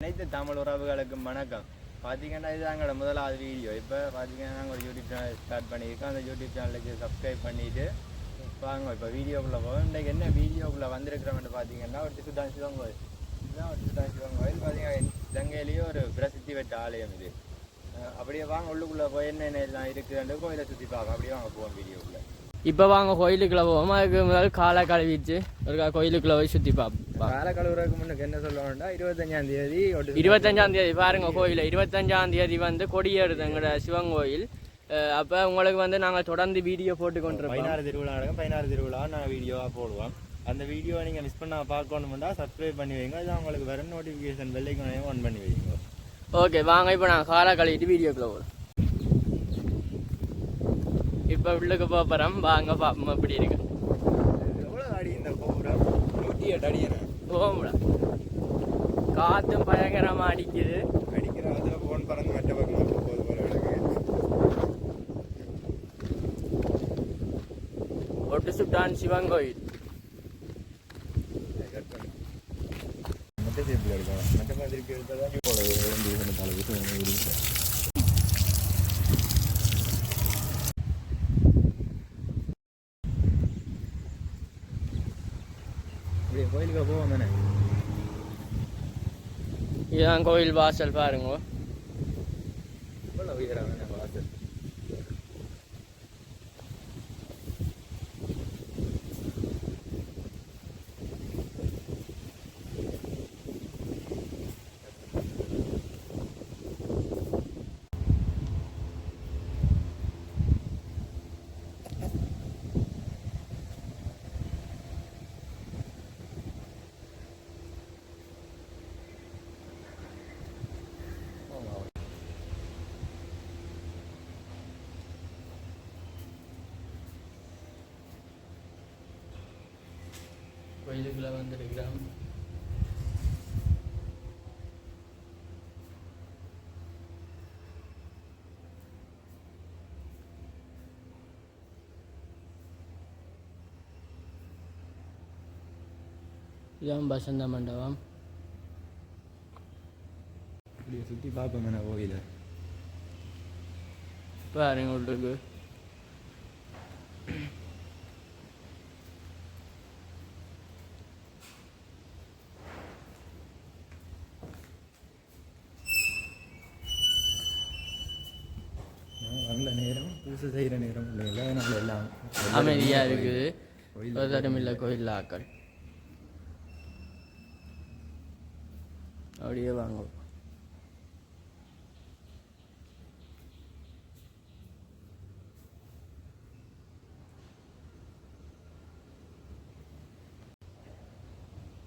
அனைத்து தமிழ் உறவுகளுக்கும் வணக்கம். பார்த்தீங்கன்னா இது எங்களோட முதலாவது வீடியோ இப்போ பார்த்தீங்கன்னா நாங்கள் ஒரு யூடியூப் சேனல் ஸ்டார்ட் பண்ணியிருக்கோம். அந்த யூடியூப் சேனலுக்கு சப்ஸ்கிரைப் பண்ணிவிட்டு வாங்க. இப்போ வீடியோக்குள்ளே போவோம். இன்றைக்கு என்ன வீடியோக்குள்ளே வந்திருக்கிறோம்னு பார்த்தீங்கன்னா ஒரு திட்டுதான் சிவன் கோயில் இதுதான் ஒரு திட்டுதான் சிவன் கோயில் பார்த்தீங்கன்னா இலங்கையிலேயே ஒரு பிரசித்தி பெற்ற ஆலயம் இது. அப்படியே வாங்க உள்ளுக்குள்ளே போய் என்னென்ன எல்லாம் இருக்குன்னு கோயிலை சுற்றி பார்க்க அப்படியே வாங்க போவோம் வீடியோக்குள்ளே இப்போ வாங்க கோயிலுக்குள்ள போவோம் அதுக்கு முதல் காலை கழுவிச்சு ஒரு கோயிலுக்குள்ள போய் சுற்றி பார்ப்போம் கால கழுவுறதுக்கு முன்னுக்கு என்ன சொல்லணும்னா இருபத்தஞ்சாம் தேதி இருபத்தஞ்சாம் தேதி பாருங்க கோயில். இருபத்தஞ்சாம் தேதி வந்து கொடியேறுது எங்களோட சிவன் கோயில். அப்ப உங்களுக்கு வந்து நாங்கள் தொடர்ந்து வீடியோ போட்டு கொண்டிருப்போம். பதினாறு திருவிழா நடக்கும். பதினாறு திருவிழா நான் வீடியோவாக போடுவோம். அந்த வீடியோவை நீங்கள் மிஸ் பண்ண பார்க்கணுமெண்டா சப்ஸ்கிரைப் பண்ணி வைங்க. இது உங்களுக்கு வர நோட்டிஃபிகேஷன் பெல்லைக்கனையும் ஆன் பண்ணி வைங்க. ஓகே வாங்க இப்போ நாங்கள் காலை கழுவிட்டு வீடியோக்குள்ள போகிறோம் இப்போ உள்ளுக்கு போகிறோம் வாங்க பாப்போம் எப்படி இருக்கு. எவ்வளோ அடி இந்த கோபுரம் நூற்றி எட்டு அடி போகும்டா காற்றும் பயங்கரமாக அடிக்குது. அடிக்கிற அதில் ஃபோன் பறந்து மற்ற பக்கமாக போகுது போல ஒட்டு சுட்டான் சிவன் கோயில். மற்ற மாதிரி எடுத்தால் தான் போல. வேண்டிய தலைவர் கோயிலுக்கு போவோம் தானே இதுதான் கோயில் வாசல் பாருங்க உயரம் கோயிலுக்குள்ள வந்திருக்கிறோம் இதுதான் வசந்த மண்டபம் இப்படி சுற்றி பார்ப்போம் தானே கோயிலை பாருங்க உள்ளுக்கு நான் வந்த பூசை செய்கிற நேரம் இல்லைங்களா அதனால எல்லாம் அமைதியா இருக்குது ஒரு தரம் இல்லை கோயில் ஆக்கள் அப்படியே வாங்க.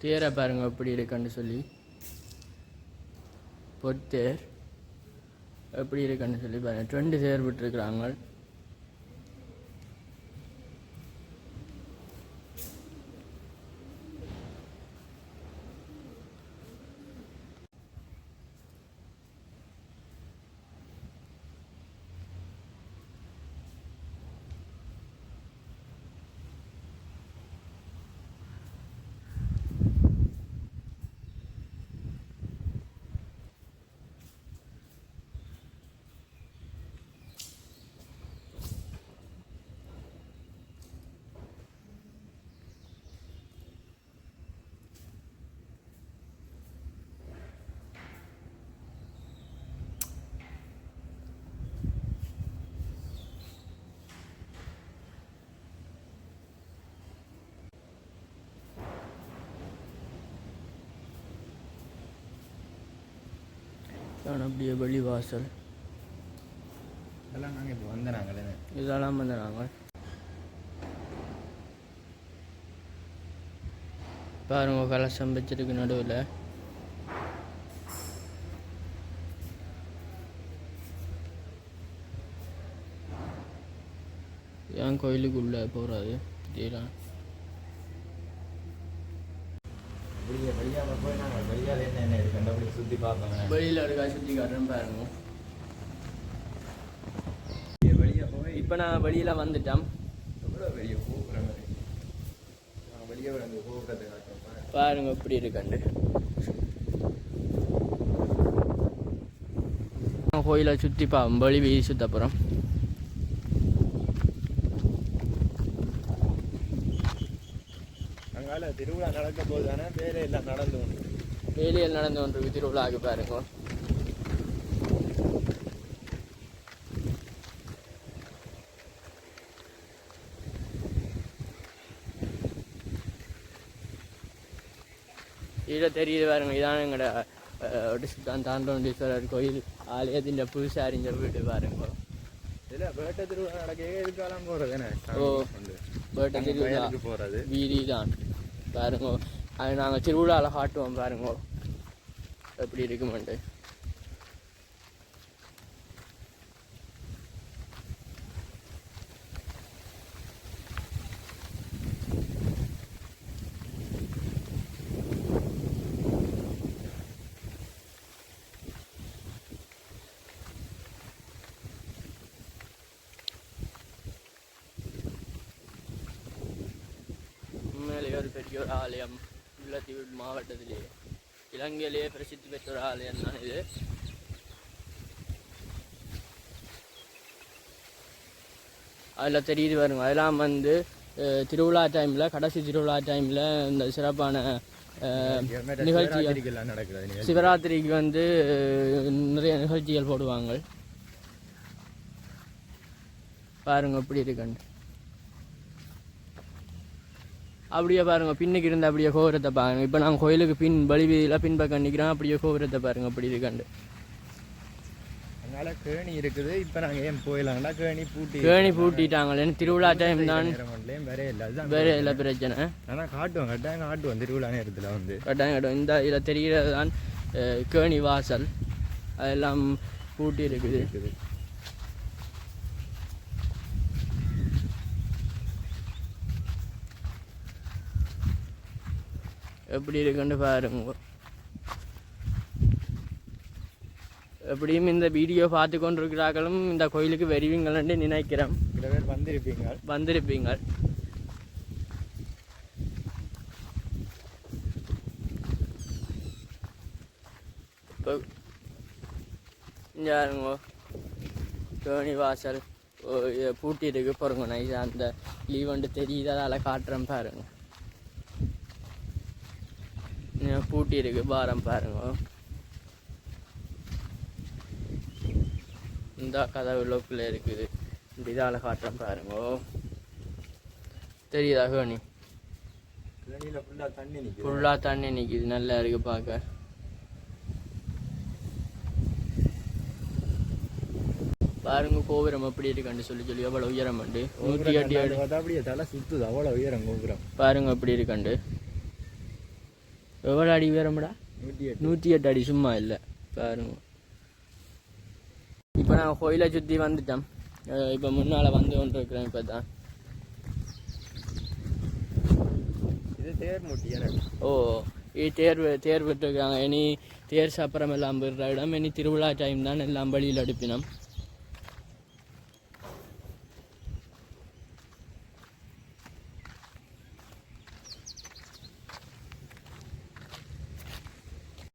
தேரை பாருங்க எப்படி இருக்குன்னு சொல்லி. பொத்தேர் எப்படி இருக்குன்னு சொல்லி பாருங்க. ரெண்டு தேர் விட்டுருக்குறாங்க. இதான் அப்படியே வெளிவாசல். அதெல்லாம் நாங்கள் இப்போ வந்த நாங்களே இதெல்லாம் வந்து நாங்கள் பாருங்க கலசம் வச்சிருக்கு நடுவில். ஏன் கோயிலுக்குள்ளே போகிறது இதெல்லாம் வெளியே வெளியாக போய் நாங்கள் வெளியால் என்ன என்ன இருக்கு அந்த அப்படி சுற்றி பார்ப்போம் வெளியில் இருக்கா சுற்றி காட்டுறேன் பாருங்க. வெளியே போய் இப்போ நான் வெளியில் வந்துட்டேன். எவ்வளோ வெளியே போகிற வெளியே வந்து போகிறத காட்டுறேன் பாருங்க. இப்படி இருக்காண்டு. கோயிலை சுற்றி பா வழி வீதி சுத்தப்புறம். திருவிழா நடக்க போகுதானே வேலை எல்லாம் நடந்து கொண்டு. வேலையில் நடந்து கொண்டிருக்கு. திருவிழாவுக்கு பாருங்க. இதில் தெரியுது பாருங்க. இதான் எங்களோட ஒடிசுத்தான் தாண்டோண்டீஸ்வரர் கோயில். ஆலயத்தின் புதுசாக அறிஞ்ச வீடு பாருங்க. இல்ல வேட்டை திருவிழா நடக்க இருக்காலாம் போறதுனே ஓ. வேட்டை திருவிழா. போறது. வீதி தான் பாருங்க. அது நாங்கள் திருவிழாவில் காட்டுவோம் பாருங்க. எப்படி இருக்குமெண்டு உண்மையிலேயே ஒரு பெரிய ஒரு ஆலயம் முல்லைத்தீவு மாவட்டத்திலேயே இலங்கையிலேயே பிரசித்தி பெற்ற ஒரு ஆலயம் தான் இது. அதில் தெரியுது பாருங்க அதெல்லாம் வந்து திருவிழா டைமில் கடைசி திருவிழா டைமில் இந்த சிறப்பான நிகழ்ச்சிகள். சிவராத்திரிக்கு வந்து நிறைய நிகழ்ச்சிகள் போடுவாங்க. பாருங்க எப்படி இருக்குன்னு அப்படியே பாருங்க பின்னுக்கு இருந்த அப்படியே கோபுரத்தை பாருங்க. இப்போ நாங்கள் கோயிலுக்கு பின் பலி வீதியில் பின்பக்கம் நிற்கிறோம் அப்படியே கோபுரத்தை பாருங்க அப்படி இருக்காண்டு அங்கால கேணி இருக்குது இப்ப நாங்க ஏன் போயிடலாங்களா கேணி பூட்டி கேணி பூட்டிட்டாங்களேன்னு திருவிழா டைம் தான். வேற இல்ல வேற இல்லை பிரச்சனை. ஆனா காட்டுவோம் கட்டாயம் காட்டுவோம் திருவிழா நேரத்துல வந்து. கட்டாயம் கட்டாயம் இந்த இதில் தெரிகிறது தான் கேணி வாசல். அதெல்லாம் பூட்டி இருக்குது இருக்குது எப்படி இருக்குன்னு பாருங்க. எப்படியும் இந்த வீடியோ பார்த்து கொண்டிருக்கிறார்களும் இந்த கோயிலுக்கு வருவீங்கள்னு நினைக்கிறேன். சில பேர் வந்திருப்பீங்க வந்திருப்பீங்க இப்போ பாருங்க டோனி வாசல் பூட்டி இருக்கு பாருங்க. நைஸ் அந்த லீவ் தெரியுது? அதால் காட்டுறேன் பாருங்க. இங்க பூட்டி இருக்கு பாரம் பாருங்க. இந்த கதவு லோக்கில் இருக்குது. இந்த இதால் காட்டுறேன் பாருங்க. தெரியுதா ஹோனி? ஃபுல்லாக தண்ணி நிற்கிது நல்லா இருக்கு பார்க்க. பாருங்க கோபுரம் எப்படி இருக்கான்னு சொல்லி சொல்லி எவ்வளோ உயரம் உண்டு? நூற்றி அடி. அப்படியே தலை சுத்துது அவ்வளவு உயரம் கோபுரம். பாருங்க எப்படி இருக்காண்டு எவ்வளோ அடி உயரம்டா? நூற்றி எட்டு. நூற்றி எட்டு அடி சும்மா இல்லை. பாருங்க. இப்போ நான் கோயிலை சுற்றி வந்துட்டோம் இப்போ முன்னால் வந்து கொண்டு இருக்கிறேன் இப்போ தான் இது தேர் மூட்டி எனக்கு ஓ இது தேர் வி- தேர் விட்டுருக்காங்க. இனி தேர் சப்பரம் எல்லாம் விடுற இடம். இனி திருவிழா டைம் தான். எல்லாம் வழியில் எடுப்பினோம்